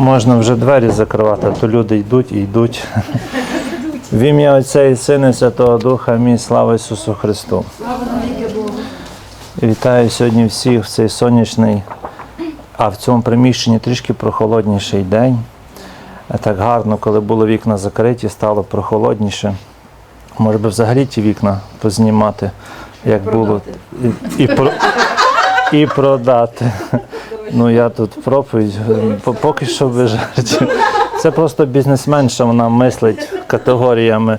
Можна вже двері закривати, а то люди йдуть і йдуть. В ім'я Отця і Сина Святого Духа. Амінь. Слава Ісусу Христу. Вітаю сьогодні всіх в цей сонячний, а в цьому приміщенні трішки прохолодніший день. Так гарно, коли були вікна закриті, стало прохолодніше. Може би взагалі ті вікна познімати, як було. І, і, і продати. Ну я тут проповідь, поки що без жартів. Це просто бізнесменша, вона мислить категоріями.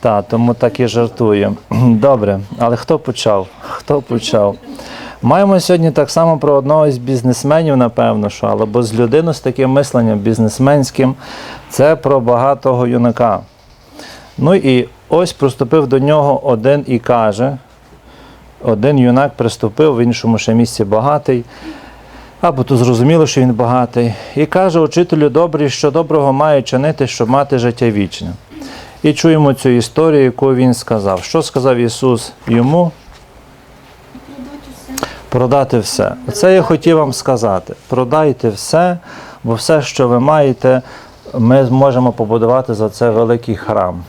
Та, тому так і жартує. Добре, але хто почав? Хто почав? Маємо сьогодні так само про одного з бізнесменів, напевно, що, але бо з людину з таким мисленням бізнесменським, це про багатого юнака. Ну і ось приступив до нього один і каже: один юнак приступив, в іншому ще місці багатий. Або то зрозуміло, що він багатий, і каже учителю добрий, що доброго має чинити, щоб мати життя вічне. І чуємо цю історію, яку він сказав. Що сказав Ісус йому? Продати все. Оце я хотів вам сказати. Продайте все, бо все, що ви маєте, ми зможемо побудувати за це великий храм.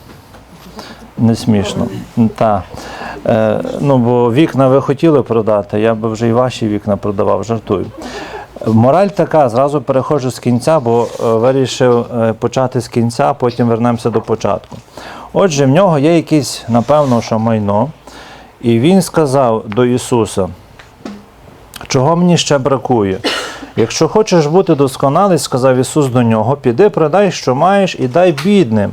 Не смішно. Та. Е, ну, бо вікна ви хотіли продати, я би вже і ваші вікна продавав, жартую. Мораль така, зразу переходжу з кінця, бо е, вирішив е, почати з кінця, потім вернемося до початку. Отже, в нього є якесь, напевно, що майно, і він сказав до Ісуса, чого мені ще бракує? Якщо хочеш бути досконалий, сказав Ісус до нього, піди, продай, що маєш, і дай бідним,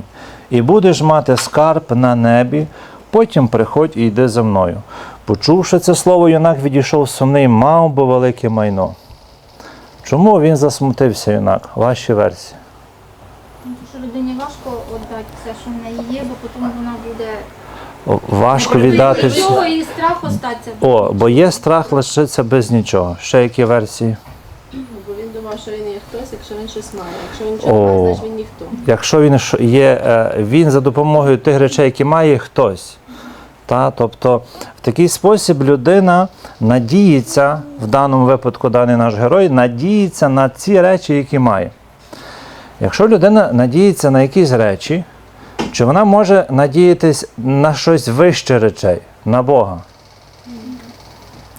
і будеш мати скарб на небі, потім приходь і йди за мною. Почувши це слово, юнак відійшов сумний, мав би велике майно. Чому він засмутився, юнак? Ваші версії. Що людині важко віддати все, що в неї є, бо потім вона буде Важко віддати. І страх остаться. О, бо є страх лишитися без нічого. Ще які версії? Думав, що він є хтось, якщо він щось має. Якщо він нічого не має, значить він ніхто. Якщо він є, е, він за допомогою тих речей, які має хтось. Та, тобто в такий спосіб людина надіється, в даному випадку даний наш герой, надіється на ці речі, які має. Якщо людина надіється на якісь речі, чи вона може надіятись на щось вище речей, на Бога?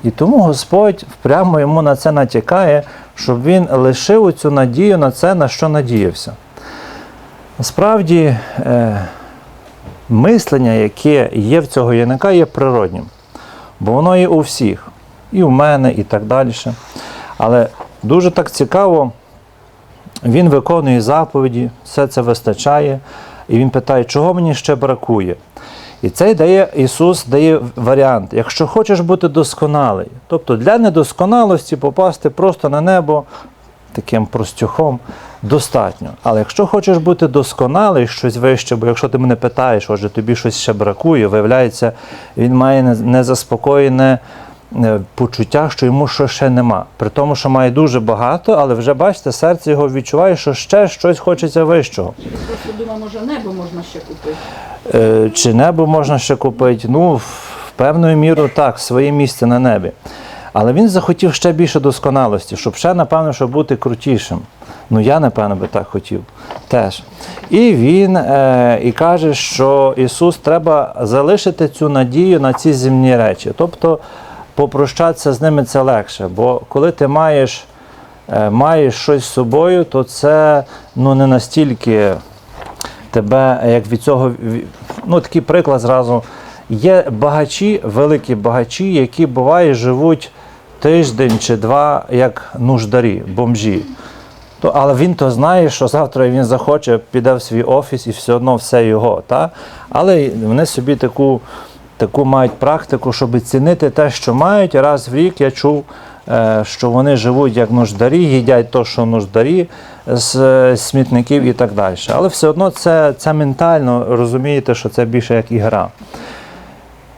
І тому Господь прямо йому на це натякає, щоб він лишив цю надію на це, на що надіявся. Насправді, е, мислення, яке є в цього юнака, є природнім, бо воно є у всіх, і у мене, і так далі. Але дуже так цікаво, він виконує заповіді, все це вистачає, і він питає, чого мені ще бракує. І це дає Ісус дає варіант, якщо хочеш бути досконалий, тобто для недосконалості попасти просто на небо таким простюхом достатньо. Але якщо хочеш бути досконалий, щось вище, бо якщо ти мене питаєш, отже, тобі щось ще бракує, виявляється, він має незаспокоєне е, почуття, що йому що ще нема. При тому, що має дуже багато, але вже бачите, серце його відчуває, що ще щось хочеться вищого. Просто думаю, може небо можна ще купити. Е, Чи небо можна ще купити? Ну, в певною мірою так, своє місце на небі. Але він захотів ще більше досконалості, щоб ще, напевно, щоб бути крутішим. Ну, я, напевно, би так хотів теж. І він е, і каже, що Ісус треба залишити цю надію на ці земні речі. Тобто попрощатися з ними це легше. Бо коли ти маєш, е, маєш щось з собою, то це ну, не настільки тебе як від цього. Ну, такий приклад зразу. Є багачі, великі багачі, які буває живуть тиждень чи два як нуждарі, бомжі. То, але він то знає, що завтра він захоче, піде в свій офіс і все одно все його. Та? Але вони собі таку, таку мають практику, щоб цінити те, що мають. Раз в рік я чув, що вони живуть як нуждарі, їдять то, що нуждарі з е, смітників і так далі. Але все одно це, це ментально розумієте, що це більше як ігра.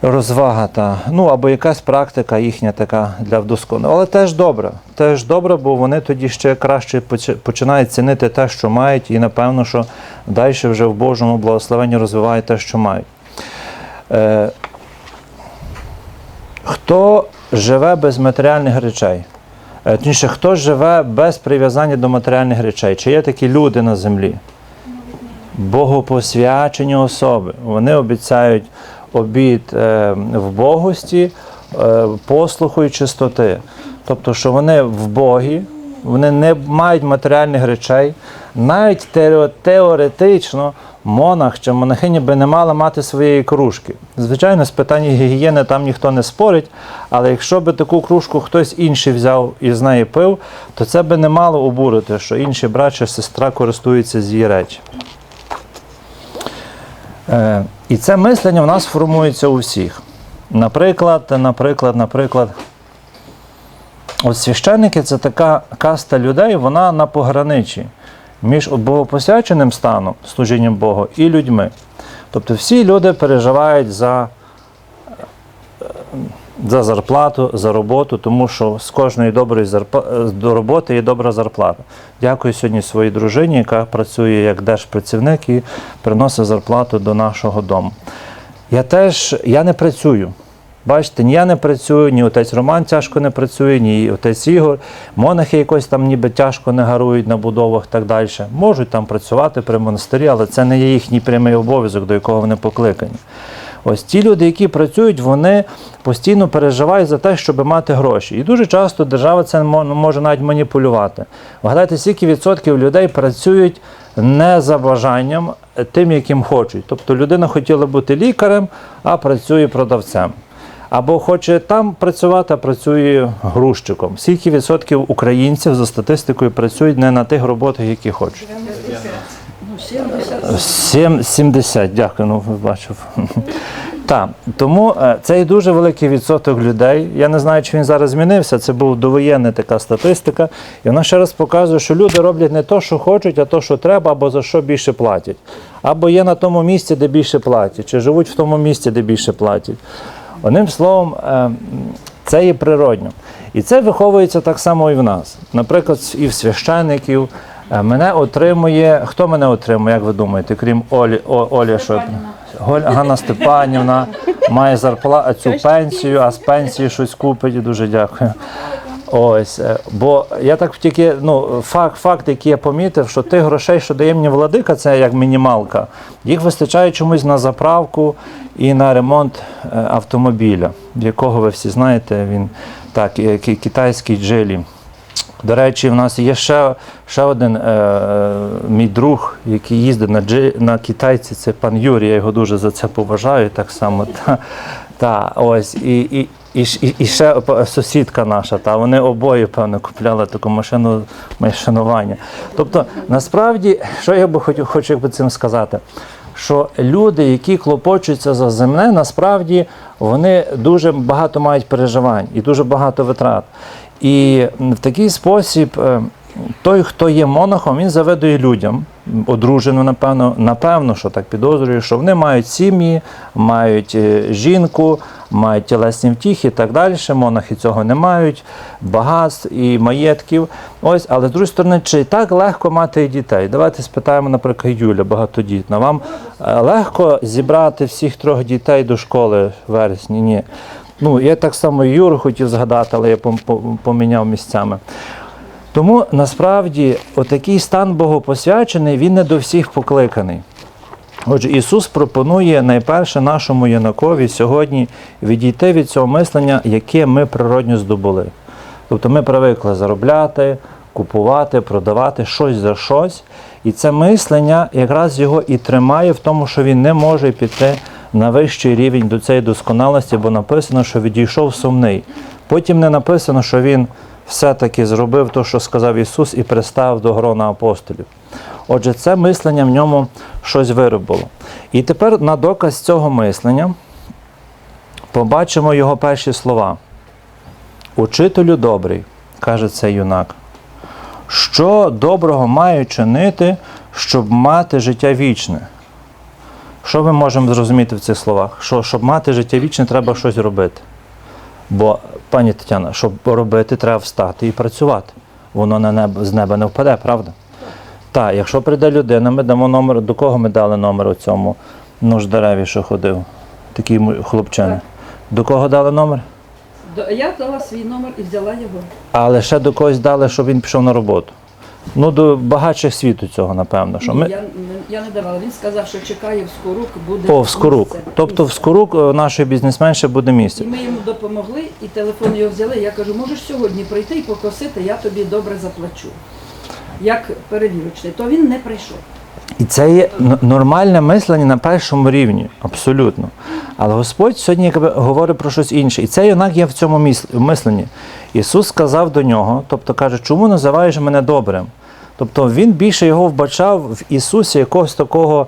Розвага та ну або якась практика їхня така для вдосконалення. Але теж добре. Теж добре, бо вони тоді ще краще починають цінити те, що мають, і напевно, що далі вже в Божому благословенні розвивають те, що мають. Е, хто живе без матеріальних речей? Е, Точніше, хто живе без прив'язання до матеріальних речей? Чи є такі люди на землі? Богопосвячені особи. Вони обіцяють обід е, в богості, е, послуху і чистоти. Тобто, що вони в Богі, вони не мають матеріальних речей. Навіть теоретично монах чи монахиня би не мала мати своєї кружки. Звичайно, з питання гігієни там ніхто не спорить, але якщо би таку кружку хтось інший взяв і з неї пив, то це би не мало обурити, що інший брат чи сестра користуються з її речі. Е, і це мислення в нас формується у всіх. Наприклад, наприклад, наприклад, от священники це така каста людей, вона на пограничі між богопосвяченим станом, служінням Богу, і людьми. Тобто всі люди переживають за, е, за зарплату, за роботу, тому що з кожної доброї зарпа- е, до роботи є добра зарплата. Дякую сьогодні своїй дружині, яка працює як держпрацівник і приносить зарплату до нашого дому. Я теж я не працюю. Бачите, ні я не працюю, ні отець Роман тяжко не працює, ні отець Ігор. Монахи якось там ніби тяжко не гарують на будовах і так далі. Можуть там працювати при монастирі, але це не є їхній прямий обов'язок, до якого вони покликані. Ось ті люди, які працюють, вони постійно переживають за те, щоб мати гроші. І дуже часто держава це може навіть маніпулювати. Вгадайте, скільки відсотків людей працюють не за бажанням е, тим, яким хочуть. Тобто людина хотіла бути лікарем, а працює продавцем. Або хоче там працювати, а працює грузчиком. Скільки відсотків українців за статистикою працюють не на тих роботах, які хочуть? Ну, 70. Сім- 70, дякую, ну бачив. Так, тому е, це і дуже великий відсоток людей. Я не знаю, чи він зараз змінився. Це був довоєнна така статистика. І вона ще раз показує, що люди роблять не то, що хочуть, а то, що треба, або за що більше платять. Або є на тому місці, де більше платять, чи живуть в тому місці, де більше платять. Одним словом, е, це є природньо. І це виховується так само і в нас. Наприклад, і в священників. Е, Мене отримує. Хто мене отримує, як ви думаєте, крім Олі, О, Олі, що Ганна Степанівна має зарплату цю пенсію, а з пенсії щось купить. Дуже дякую. Ось, е, бо я так тільки, ну, факт, факт, який я помітив, що тих грошей, що дає мені владика, це як мінімалка, їх вистачає чомусь на заправку і на ремонт е, автомобіля, якого ви всі знаєте, він так, е, ки- китайський джилі. До речі, в нас є ще, ще один е, мій друг, який їздить на, джи, на китайці, це пан Юрій, я його дуже за це поважаю, так само. Та, та, ось, і, і, і, і, і ще сусідка наша, та, вони обоє, певно, купляли таку машину моє шанування. Тобто, насправді, що я би хотів, хочу якби цим сказати? Що люди, які клопочуться за земне, насправді вони дуже багато мають переживань і дуже багато витрат. І в такий спосіб е, той, хто є монахом, він завидує людям, одружену, напевно, напевно, що так підозрюю, що вони мають сім'ї, мають е, жінку, мають тілесні втіхи і так далі. Монахи цього не мають, багатств і маєтків. Ось, але з другої сторони, чи так легко мати дітей? Давайте спитаємо, наприклад, Юля, багатодітна. Вам е, легко зібрати всіх трьох дітей до школи в вересні? Ні. Ну, я так само Юру хотів згадати, але я пом- пом- поміняв місцями. Тому насправді отакий стан богопосвячений, він не до всіх покликаний. Отже, Ісус пропонує найперше нашому юнакові сьогодні відійти від цього мислення, яке ми природньо здобули. Тобто ми привикли заробляти, купувати, продавати щось за щось. І це мислення якраз його і тримає в тому, що він не може піти на вищий рівень до цієї досконалості, бо написано, що відійшов сумний. Потім не написано, що він все-таки зробив те, що сказав Ісус, і пристав до грона апостолів. Отже, це мислення в ньому щось виробило. І тепер на доказ цього мислення побачимо його перші слова. Учителю добрий, каже цей юнак, що доброго маю чинити, щоб мати життя вічне? Що ми можемо зрозуміти в цих словах? Що щоб мати життя вічне, треба щось робити. Бо, пані Тетяна, щоб робити, треба встати і працювати. Воно на небо, з неба не впаде, правда? Так, якщо прийде людина, ми дамо номер, до кого ми дали номер у цьому нуждареві, що ходив, такий хлопчина. До кого дали номер? Я дала свій номер і взяла його. Але ще до когось дали, щоб він пішов на роботу. Ну, до багатших світу цього, напевно. Що ми... я, не- я не давала. Він сказав, що чекає в Скорук, буде О, в Скорук. місце. Тобто в Скорук е, нашої бізнесменші буде місце. І ми йому допомогли, і телефон його взяли. Я кажу, можеш сьогодні прийти і покосити, я тобі добре заплачу. Як перевірочний, то він не прийшов. І це є нормальне мислення на першому рівні, абсолютно. Але Господь сьогодні якби говорить про щось інше. І це юнак є в цьому мисленні. Ісус сказав до нього, тобто каже, чому називаєш мене добрим? Тобто він більше його вбачав в Ісусі якогось такого.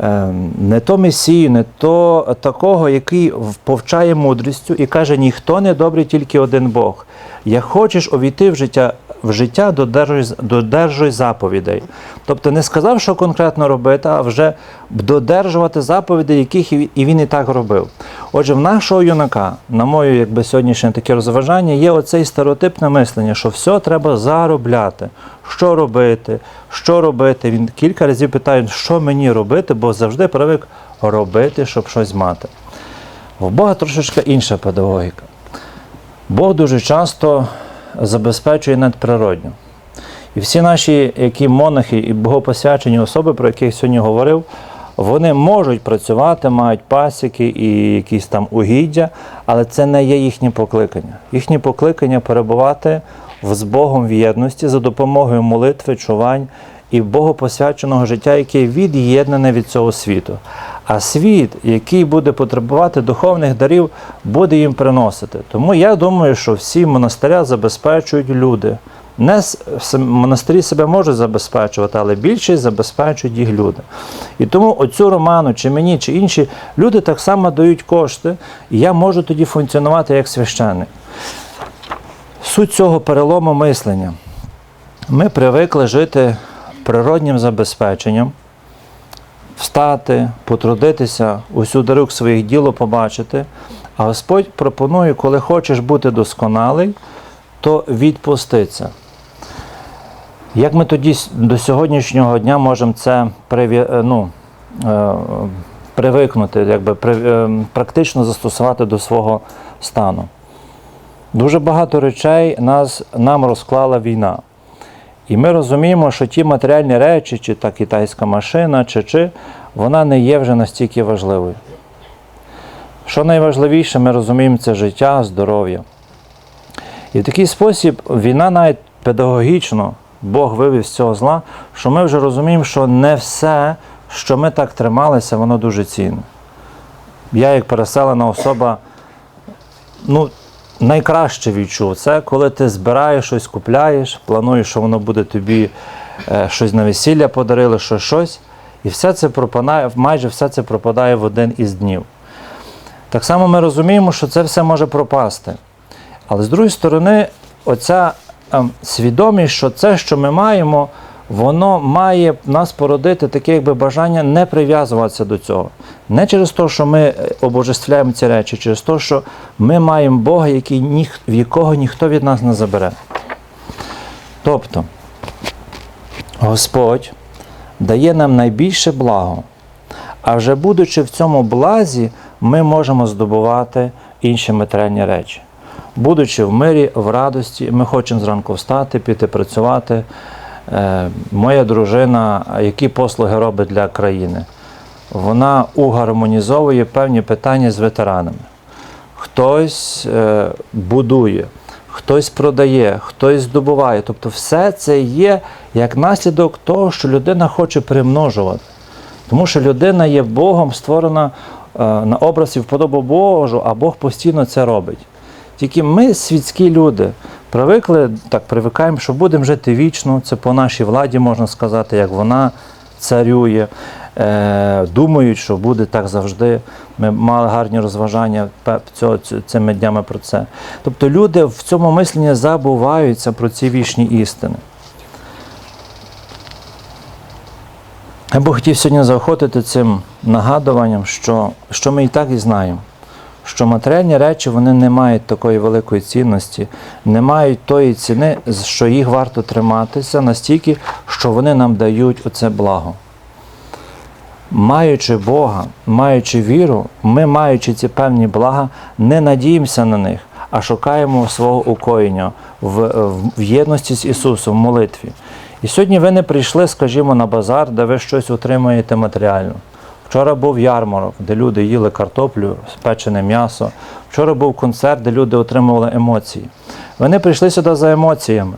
е, Не то месію, не то такого, який повчає мудрістю і каже: ніхто не добрий, тільки один Бог. Як хочеш увійти в життя, в життя додержуй, додержуй заповідей. Тобто не сказав, що конкретно робити, а вже додержувати заповідей, яких і він і так робив. Отже, в нашого юнака, на моє якби сьогоднішнє таке розважання, є оцей стереотипне мислення, що все треба заробляти. Що робити, що робити. Він кілька разів питає, що мені робити, бо завжди привик робити, щоб щось мати. В Бога трошечки інша педагогіка. Бог дуже часто забезпечує надприродньо. І всі наші, які монахи і богопосвячені особи, про яких сьогодні говорив, вони можуть працювати, мають пасіки і якісь там угіддя, але це не є їхнє покликання. Їхнє покликання перебувати з Богом в єдності за допомогою молитви, чувань і богопосвяченого життя, яке від'єднане від цього світу. А світ, який буде потребувати духовних дарів, буде їм приносити. Тому я думаю, що всі монастиря забезпечують люди. Не монастирі себе можуть забезпечувати, але більшість забезпечують їх люди. І тому оцю роману, чи мені, чи інші люди так само дають кошти, і я можу тоді функціонувати як священник. Суть цього перелому мислення. Ми привикли жити природнім забезпеченням, встати, потрудитися, усю рук своїх діло побачити. А Господь пропонує, коли хочеш бути досконалий, то відпуститься. Як ми тоді до сьогоднішнього дня можемо це е, ну, е, привикнути, якби е, практично застосувати до свого стану? Дуже багато речей нас, нам розклала війна. І ми розуміємо, що ті матеріальні речі, чи та китайська машина, чи чи, вона не є вже настільки важливою. Що найважливіше, ми розуміємо, це життя, здоров'я. І в такий спосіб війна навіть педагогічно Бог вивів з цього зла, що ми вже розуміємо, що не все, що ми так трималися, воно дуже цінне. Я, як переселена особа, ну, найкраще відчув це, коли ти збираєш щось, купляєш, плануєш, що воно буде тобі е, щось на весілля подарили, що щось, і все це пропадає, майже все це пропадає в один із днів. Так само ми розуміємо, що це все може пропасти. Але з другої сторони, оця ем, свідомість, що це, що ми маємо, воно має нас породити таке якби бажання не прив'язуватися до цього. Не через те, що ми е, обожествляємо ці речі, через те, що ми маємо Бога, який ніх, в якого ніхто від нас не забере. Тобто, Господь дає нам найбільше благо, а вже будучи в цьому блазі, ми можемо здобувати інші матеріальні речі. Будучи в мирі, в радості, ми хочемо зранку встати, піти працювати. Е, моя дружина, які послуги робить для країни? Вона угармонізовує певні питання з ветеранами. Хтось е, будує, хтось продає, хтось здобуває. Тобто, все це є як наслідок того, що людина хоче примножувати. Тому що людина є Богом створена е, на образ і вподобу Божу, а Бог постійно це робить. Тільки ми, світські люди, привикли, так привикаємо, що будемо жити вічно, це по нашій владі можна сказати, як вона царює. Е, думають, що буде так завжди. Ми мали гарні розважання цими днями про це. Тобто люди в цьому мисленні забуваються про ці вічні істини. Я би хотів сьогодні заохотити цим нагадуванням, що, що ми і так і знаємо, що матеріальні речі вони не мають такої великої цінності, не мають тої ціни, що їх варто триматися настільки, що вони нам дають оце благо. Маючи Бога, маючи віру, ми, маючи ці певні блага, не надіємося на них, а шукаємо свого укоєння в, в єдності з Ісусом, в молитві. І сьогодні ви не прийшли, скажімо, на базар, де ви щось отримаєте матеріально. Вчора був ярмарок, де люди їли картоплю, спечене м'ясо. Вчора був концерт, де люди отримували емоції. Вони прийшли сюди за емоціями,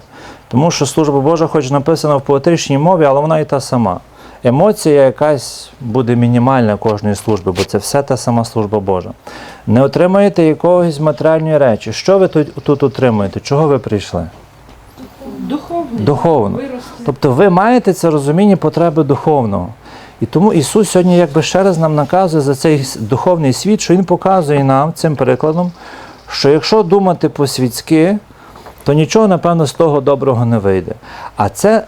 тому що служба Божа, хоч написана в поетричній мові, але вона і та сама. Емоція якась буде мінімальна кожної служби, бо це все та сама служба Божа. Не отримаєте якогось матеріальної речі. Що ви тут, тут отримуєте? Чого ви прийшли? Духовний. Духовно. Вирости. Тобто ви маєте це розуміння потреби духовного. І тому Ісус сьогодні якби ще раз нам наказує за цей духовний світ, що Він показує нам цим прикладом, що якщо думати по-світськи, то нічого, напевно, з того доброго не вийде. А це,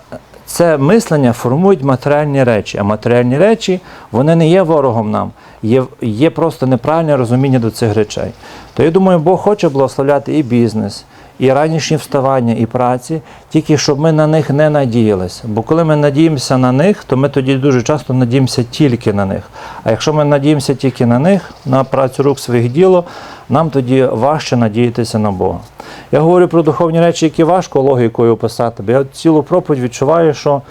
це мислення формують матеріальні речі. А матеріальні речі вони не є ворогом нам, є, є просто неправильне розуміння до цих речей. То я думаю, Бог хоче благословляти і бізнес, і ранішні вставання, і праці, тільки щоб ми на них не надіялися. Бо коли ми надіємося на них, то ми тоді дуже часто надіємося тільки на них. А якщо ми надіємося тільки на них, на працю рук своїх діло, нам тоді важче надіятися на Бога. Я говорю про духовні речі, які важко логікою описати, бо я цілу проповідь відчуваю, що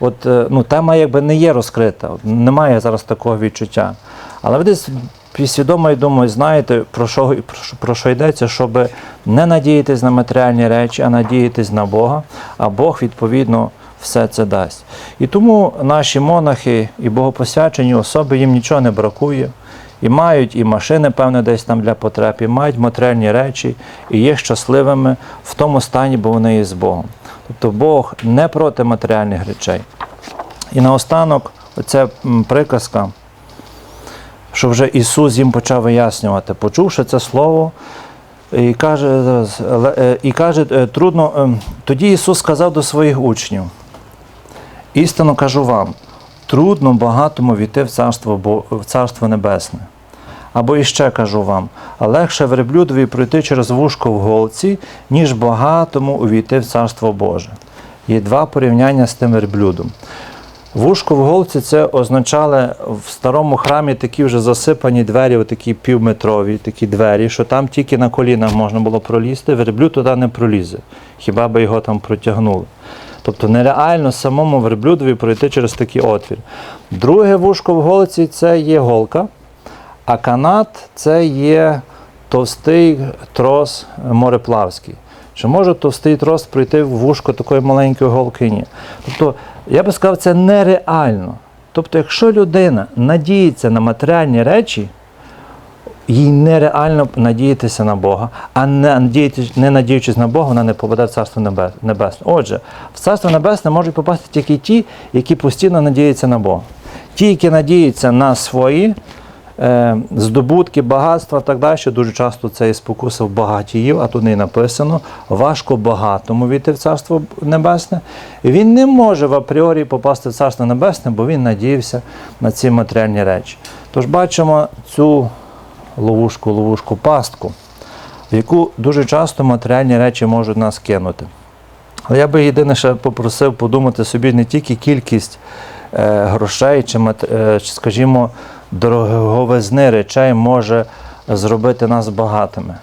от, е, ну, тема якби не є розкрита, немає зараз такого відчуття. Але ви десь підсвідомо, я думаю, знаєте, про що, про що- йдеться, щоб не надіятись на матеріальні речі, а надіятись на Бога, а Бог, відповідно, все це дасть. І тому наші монахи і богопосвячені особи їм нічого не бракує. І мають і машини, певне, десь там для потреб, і мають матеріальні речі, і є щасливими в тому стані, бо вони є з Богом. Тобто Бог не проти матеріальних речей. І наостанок, оця приказка, що вже Ісус їм почав вияснювати, почувши це слово, і каже, е, і каже е, трудно. ем, Тоді Ісус сказав до своїх учнів: істинно кажу вам, трудно багатому війти в царство, в царство небесне. Або іще кажу вам, легше верблюдові пройти через вушко в голці, ніж багатому увійти в царство Боже. Є два порівняння з тим верблюдом. Вушко в голці це означали в старому храмі такі вже засипані двері, такі півметрові, такі двері, що там тільки на колінах можна було пролізти, верблюд туди не пролізе, хіба би його там протягнули. Тобто нереально самому верблюдові пройти через такий отвір. Друге вушко в голці це є голка, а канат це є товстий трос мореплавський. Чи може товстий трос пройти в вушко такої маленької голки? Ні. Тобто, я би сказав, це нереально. Тобто, якщо людина надіється на матеріальні речі, їй нереально надіятися на Бога, а не, не надіючись на Бога, вона не попаде в Царство Небесне. Отже, в Царство Небесне можуть попасти тільки ті, які постійно надіються на Бога. Ті, які надіються на свої здобутки, багатства так далі, дуже часто це і спокуса в багатіїв, а не написано, важко багатому війти в Царство Небесне. Він не може в апріорі попасти в Царство Небесне, бо він надіявся на ці матеріальні речі. Тож бачимо цю ловушку, ловушку, пастку, в яку дуже часто матеріальні речі можуть нас кинути. Але я би єдине ще попросив подумати собі не тільки кількість е, грошей чи, е, скажімо, дороговизни речей може зробити нас багатими.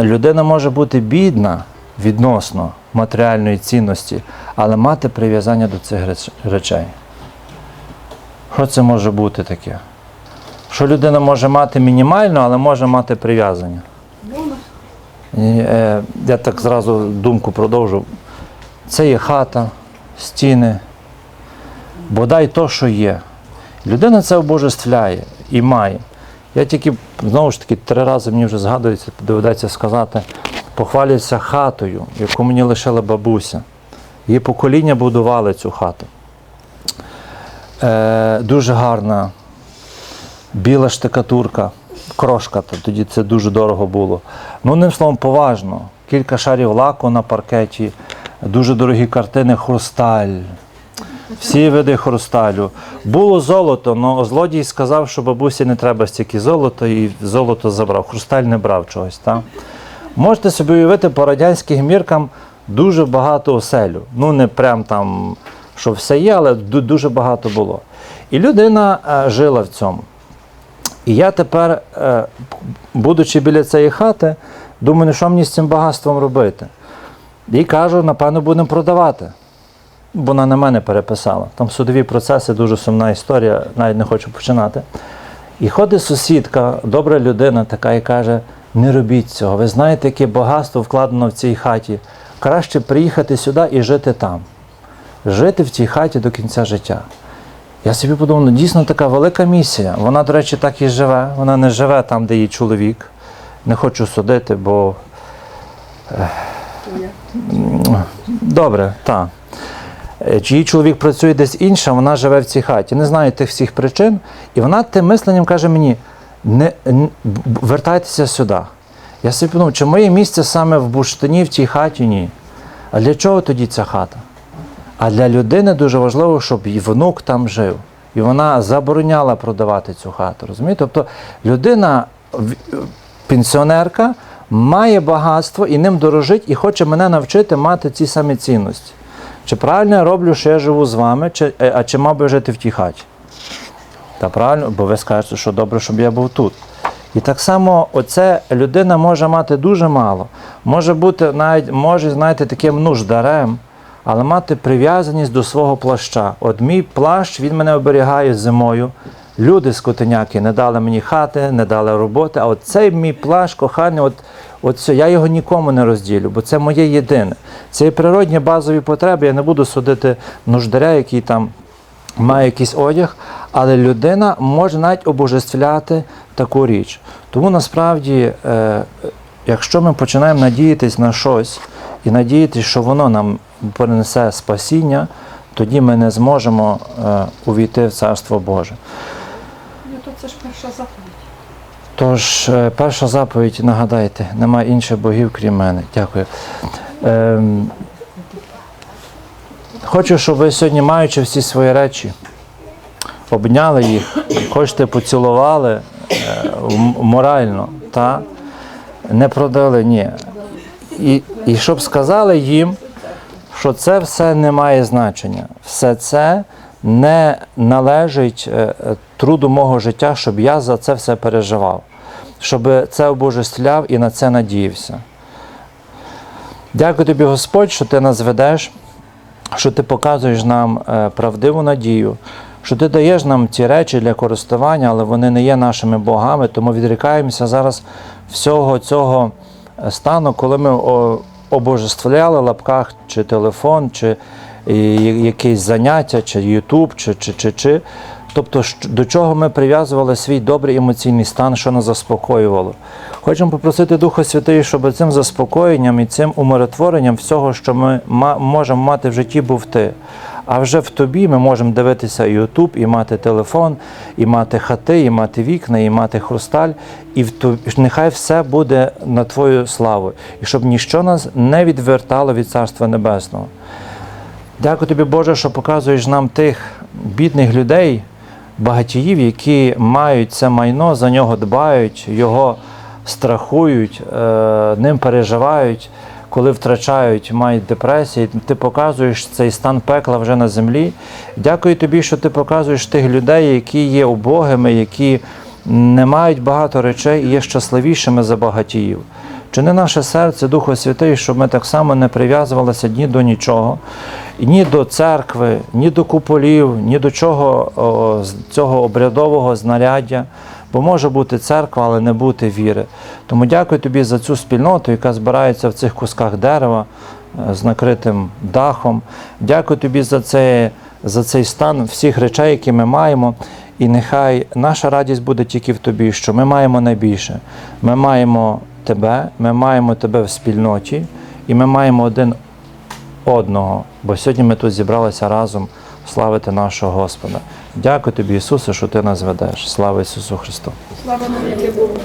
Людина може бути бідна відносно матеріальної цінності, але мати прив'язання до цих речей. Що це може бути таке? Що людина може мати мінімально, але може мати прив'язання. Е, я так зразу думку продовжу. Це є хата, стіни, бодай то, що є. Людина це обожествляє і має. Я тільки, знову ж таки, три рази мені вже згадується, доведеться сказати, похвалююся хатою, яку мені лишила бабуся. Її покоління будували цю хату. Е, дуже гарна, біла штукатурка, крошка, то тоді це дуже дорого було. Ну, одним словом, поважно. Кілька шарів лаку на паркеті, дуже дорогі картини, хрусталь. Всі види хрусталю. Було золото, але злодій сказав, що бабусі не треба стільки золота, і золото забрав. Хрусталь не брав чогось. Так? Можете собі уявити по радянським міркам дуже багато оселю. Ну, не прям там, що все є, але дуже багато було. І людина е, жила в цьому. І я тепер, е, будучи біля цієї хати, Думаю, ну що мені з цим багатством робити? І кажу, напевно, будемо продавати. Вона на мене переписала. Там судові процеси, дуже сумна історія, навіть не хочу починати. І ходить сусідка, добра людина, така і каже: не робіть цього. Ви знаєте, яке багатство вкладено в цій хаті. Краще приїхати сюди і жити там. Жити в цій хаті до кінця життя. Я собі подумав, ну дійсно така велика місія. Вона, до речі, так і живе. Вона не живе там, де її чоловік. Не хочу судити, бо Добре, так. Е, Чи її чоловік працює десь інше, вона живе в цій хаті. Не знаю тих всіх причин. І вона тим мисленням каже мені: не, н- б- б- вертайтеся сюди. Я собі подумав, чи моє місце саме в Буштині, в цій хаті? Ні. А для чого тоді ця хата? А для людини дуже важливо, щоб її внук там жив. І вона забороняла продавати цю хату. Розумієте? Тобто людина, пенсіонерка, має багатство і ним дорожить, і хоче мене навчити мати ці самі цінності. Чи правильно я роблю, що я живу з вами, чи, е, а чи мав би жити в тій хаті? Та правильно, бо ви скажете, що добре, щоб я був тут. І так само оце людина може мати дуже мало. Може бути навіть, може, знаєте, таким нуждарем, але мати прив'язаність до свого плаща. От мій плащ, він мене оберігає зимою. Люди скотиняки не дали мені хати, не дали роботи. А от цей мій плащ, коханий, от, от все, я його нікому не розділю, бо це моє єдине. Це є природні базові потреби. Я не буду судити нуждаря, який там має якийсь одяг, але людина може навіть обожествляти таку річ. Тому насправді, е, якщо ми починаємо надіятись на щось і надіятись, що воно нам принесе спасіння, тоді ми не зможемо е, увійти в Царство Боже. Це ж перша заповідь. Тож, е, перша заповідь, нагадайте, немає інших богів, крім мене. Дякую. Ем, хочу, щоб ви сьогодні, маючи всі свої речі, обняли їх, хочете поцілували е, морально, та? не продали, ні. І, і щоб сказали їм, що це все не має значення. Все це не належить е, е, труду мого життя, щоб я за це все переживав, щоб це обожествляв і на це надіявся. Дякую тобі, Господь, що ти нас ведеш, що ти показуєш нам е, правдиву надію, що ти даєш нам ці речі для користування, але вони не є нашими богами, тому відрікаємося зараз всього цього стану, коли ми обожествляли лапках чи телефон, чи якесь заняття, чи Ютуб, чи, чи, чи, чи. Тобто, до чого ми прив'язували свій добрий емоційний стан, що нас заспокоювало. Хочемо попросити Духа Святий, щоб цим заспокоєнням і цим умиротворенням всього, що ми можемо мати в житті, був ти. А вже в тобі ми можемо дивитися Ютуб, і мати телефон, і мати хати, і мати вікна, і мати хрусталь. І в тобі, нехай все буде на Твою славу, і щоб ніщо нас не відвертало від Царства Небесного. Дякую тобі, Боже, що показуєш нам тих бідних людей, багатіїв, які мають це майно, за нього дбають, його страхують, е, ним переживають, коли втрачають, мають депресії. Ти показуєш цей стан пекла вже на землі. Дякую тобі, що ти показуєш тих людей, які є убогими, які не мають багато речей і є щасливішими за багатіїв. Чини наше серце, Духу Святий, щоб ми так само не прив'язувалися ні до нічого, ні до церкви, ні до куполів, ні до чого о, цього обрядового знаряддя. Бо може бути церква, але не бути віри. Тому дякую тобі за цю спільноту, яка збирається в цих кусках дерева е, з накритим дахом. Дякую тобі за, це, за цей стан всіх речей, які ми маємо. І нехай наша радість буде тільки в тобі, що ми маємо найбільше. Ми маємо тебе, ми маємо тебе в спільноті, і ми маємо один одного. Бо сьогодні ми тут зібралися разом славити нашого Господа. Дякую тобі, Ісусе, що ти нас ведеш. Слава Ісусу Христу! Слава Богу.